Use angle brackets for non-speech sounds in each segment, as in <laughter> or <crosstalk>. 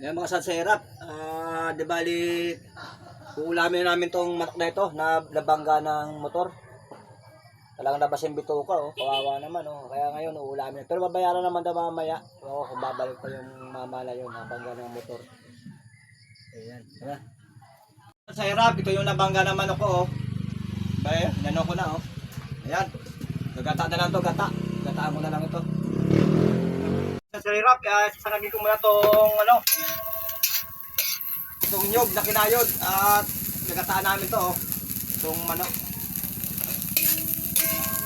Yan mga saserap. Ah, di bali, uulamin namin tong manok na ito na nabangga ng motor. Talagang labas yung bituka, oh. Kawawa naman, oh. Kaya ngayon, uulamin. Pero babayaran naman daw mamaya. Oo, kung babalik pa yung mamala yun, nabangga ng motor. Ayan. Ayan. Sa hirap, ito yung nabangga ng manok ko, oh. Bay, nano ko na, oh. Ayan. Gagata na lang to, gata. Gataan mo na lang ito. Sa hirap, uh, sasaragin ko muna tong, ano, itong nyog na kinayod. At gagataan namin to, oh. Itong manok.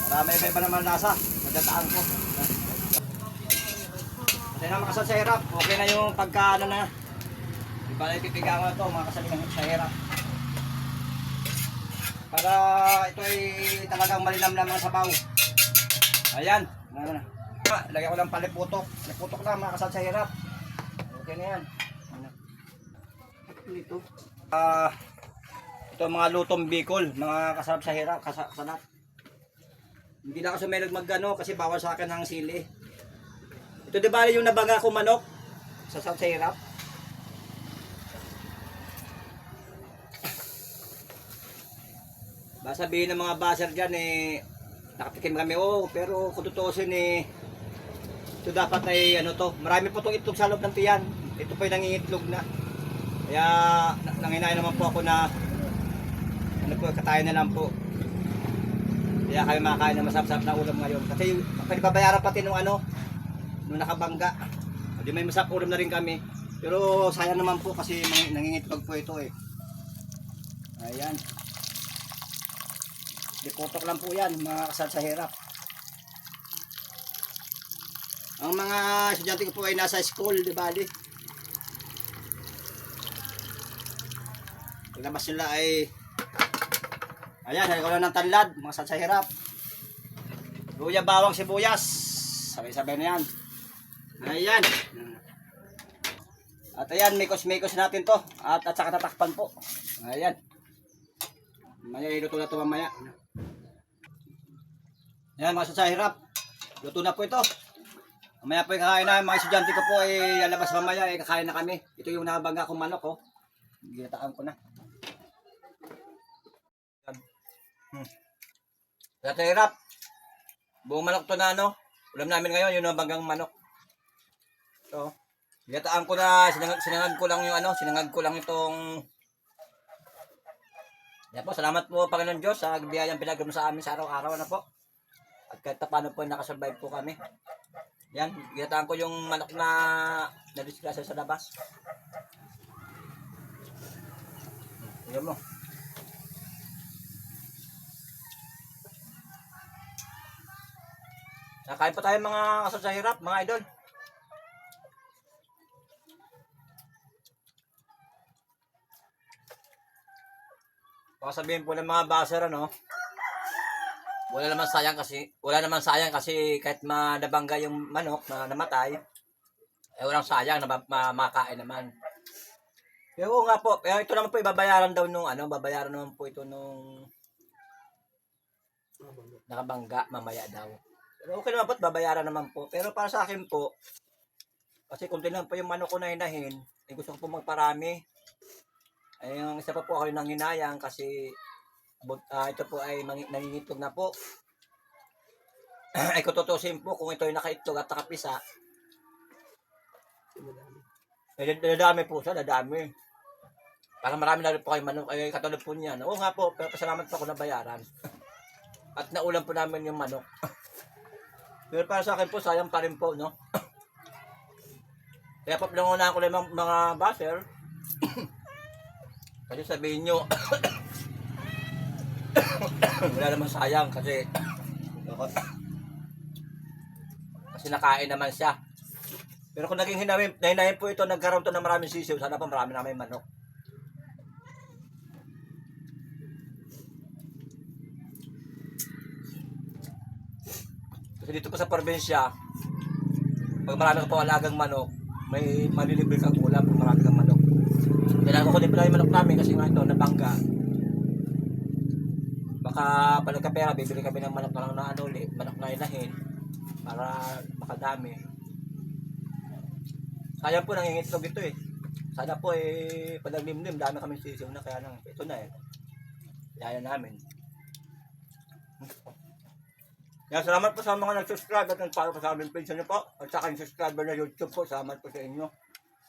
Marami iba iba naman lasa. Nagataan ko. Kasi na makasal sa hirap. Okay na yung pagka ano na. Di ba na ipipiga ko na mga kasalingan sa hirap. Para ito ay talagang malinamnam ang sabaw. Ayan. Ano na. Lagyan ko ng paliputok. Paliputok na mga kasal sa hirap. Okay na yan. Ano. Ito. Ah, ito mga lutong bicol, mga kasarap sa hirap, kasa- kasanap. Hindi na ako sumelag magano kasi bawal sa akin ang sili. Ito di ba yung nabaga ko manok sa South sa hirap? Ba sabihin ng mga baser dyan eh, nakatikim kami, oh, pero kung tutuusin eh, ito dapat ay ano to, marami po itong itlog sa loob ng tiyan. Ito po yung nangingitlog na. Kaya na- nanginain naman po ako na ano po, katayin na lang po. Kaya kayo makakain ng masarap-sarap na ulam ngayon. Kasi panibabayaran pati nung ano, nung nakabangga. O di may masarap ulam na rin kami. Pero sayang naman po kasi nangingitlog po ito eh. Ayan. Diputok lang po yan, mga kasal sa hirap. Ang mga estudyante ko po ay nasa school, di ba? Di? Paglabas nila ay Ayan, nagkaroon ng tanlad, mga kasal sa hirap. Luya, bawang, sibuyas. Sabay-sabay na yan. Ayan. At ayan, mikos-mikos natin to. At, at saka tatakpan po. Ayan. Mamaya iluto na ito mamaya. Ayan, mga kasal sa hirap. Luto na po ito. Mamaya po kakain na, mga estudyante ko po ay lalabas mamaya, ay kakain na kami. Ito yung nabangga kong manok, oh. Ginataan ko na. Hmm. Sa hirap. Buong manok to na ano. Ulam namin ngayon, yung nabanggang manok. So, ginataan ko na, sinangag, sinangag ko lang yung ano, sinangag ko lang itong yan po, salamat po Panginoon Diyos sa biyayang pinagam sa amin sa araw-araw na po. At kahit pa paano po nakasurvive po kami. Yan, ginataan ko yung manok na na-disgrasya sa labas. Yan mo. Nakain pa tayo mga kasal sa hirap, mga idol. Baka sabihin po ng mga baser, ano, wala naman sayang kasi, wala naman sayang kasi kahit madabangga yung manok na namatay, eh walang sayang na ma- ma- makain naman. Pero oo nga po, pero ito naman po ibabayaran daw nung ano, babayaran naman po ito nung nakabangga mamaya daw. Pero okay naman po, babayaran naman po. Pero para sa akin po, kasi kung tinan po yung manok ko na hinahin, eh gusto ko po magparami. Ay, yung isa pa po ako nang hinayang kasi ah, ito po ay nangingitlog na po. <clears throat> ay kung tutusin po, kung ito ay nakaitlog at nakapisa, eh, dadami po siya, dadami. Para marami na rin po kayo manok, ay katulad po niyan. Oo nga po, pero pasalamat po ako na bayaran. <laughs> at naulam po namin yung manok. <laughs> Pero para sa akin po, sayang pa rin po, no? <clears throat> Kaya po pinangunahan ko lang mga, mga baser. <clears throat> kasi sabihin nyo, wala naman sayang kasi kasi nakain naman siya. Pero kung naging hinamin, nahinahin po ito, nagkaroon to ng maraming sisiw, sana pa marami namin manok. Kasi dito po sa probinsya, pag marami ka po alagang manok, may malilibre kang ulam pag marami kang manok. Kailangan ko din pala yung manok namin kasi nga ito, nabangga. Baka pag nagkapera, bibili kami ng manok na lang na ano ulit, manok na inahin para makadami. Sayang po nangingitlog ito eh. Sana po eh, pag naglimlim, dami kami sisiw na kaya lang, ito na eh. Kaya namin. Yan, salamat po sa mga nag-subscribe at nag-follow po sa aming page niyo po. At saka yung subscriber na YouTube po, salamat po sa inyo.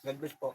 God bless po.